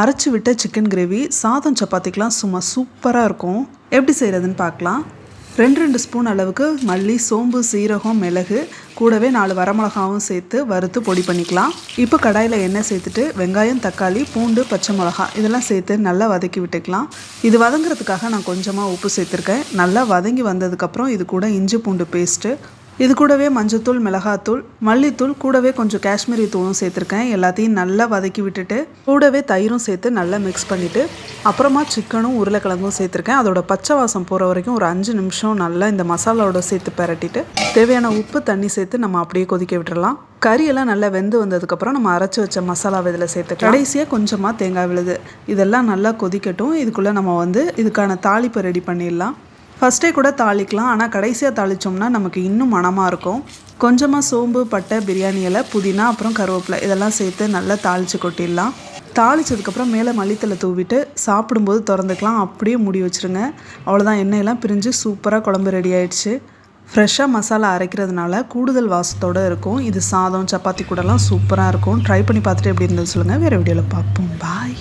அரைச்சி விட்ட chicken gravy சாதம் சப்பாத்திக்கெலாம் சும்மா சூப்பராக இருக்கும். எப்படி செய்கிறதுன்னு பார்க்கலாம். ரெண்டு ரெண்டு ஸ்பூன் அளவுக்கு மல்லி சோம்பு சீரகம் மிளகு கூடவே நாலு வரமிளகாவும் சேர்த்து வறுத்து பொடி பண்ணிக்கலாம். இப்போ கடாயில் எண்ணெய் சேர்த்துட்டு வெங்காயம் தக்காளி பூண்டு பச்சை மிளகா இதெல்லாம் சேர்த்து நல்லா வதக்கி விட்டுக்கலாம். இது வதங்குறதுக்காக நான் கொஞ்சமாக உப்பு சேர்த்துருக்கேன். நல்லா வதங்கி வந்ததுக்கப்புறம் இது கூட இஞ்சி பூண்டு பேஸ்ட்டு இது கூடவே மஞ்சத்தூள் மிளகாத்தூள் மல்லித்தூள் கூடவே கொஞ்சம் காஷ்மீரி தூளும் சேர்த்துருக்கேன். எல்லாத்தையும் நல்லா வதக்கி விட்டுட்டு கூடவே தயிரும் சேர்த்து நல்லா மிக்ஸ் பண்ணிவிட்டு அப்புறமா சிக்கனும் உருளைக்கிழங்கும் சேர்த்துருக்கேன். அதோட பச்சை வாசம் போகிற வரைக்கும் ஒரு அஞ்சு நிமிஷம் நல்லா இந்த மசாலாவோட சேர்த்து பரட்டிட்டு தேவையான உப்பு தண்ணி சேர்த்து நம்ம அப்படியே கொதிக்க விட்டுடலாம் கறியெல்லாம் நல்லா வெந்து வந்ததுக்கப்புறம் நம்ம அரைச்சி வச்ச மசாலாவை இதில் சேர்த்து கடைசியாக கொஞ்சமாக தேங்காய் விழுது. இதெல்லாம் நல்லா கொதிக்கட்டும். இதுக்குள்ளே நம்ம வந்து இதுக்கான தாளிப்பை ரெடி பண்ணிடலாம். ஃபஸ்ட்டே கூட தாளிக்கலாம். ஆனால் கடைசியாக தாளித்தோம்னா நமக்கு இன்னும் மணமாக இருக்கும். கொஞ்சமாக சோம்பு பட்டை பிரியாணி இலை புதினா அப்புறம் கருவேப்பிலை. இதெல்லாம் சேர்த்து நல்லா தாளித்து கொட்டிடலாம். தாளித்ததுக்கப்புறம் மேலே மல்லித்தலை தூவிட்டு சாப்பிடும்போது திறந்துக்கலாம். அப்படியே முடி வச்சுருங்க. அவ்வளோதான் எண்ணெயெல்லாம் பிரிஞ்சு சூப்பராக குழம்பு ரெடி ஆயிடுச்சு. ஃப்ரெஷ்ஷாக மசாலா அரைக்கிறதுனால கூடுதல் வாசத்தோடு இருக்கும். இது சாதம் சப்பாத்தி கூடலாம் சூப்பராக இருக்கும். ட்ரை பண்ணி பார்த்துட்டு எப்படி இருந்தது சொல்லுங்கள் வேறு வீடியோவில் பார்ப்போம். பாய்